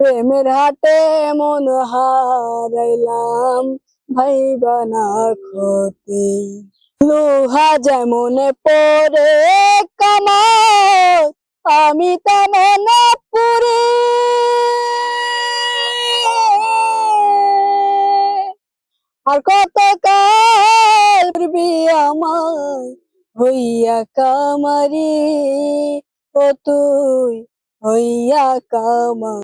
প্রেমের হাটে মন হারাইলাম, ভাই বানা ক্ষতি। লোহা যেমন পরে কামার আমি তেমন পুরে। আর কত কাল আমায় হইয়া কামারি, ও তুই হইয়া কামা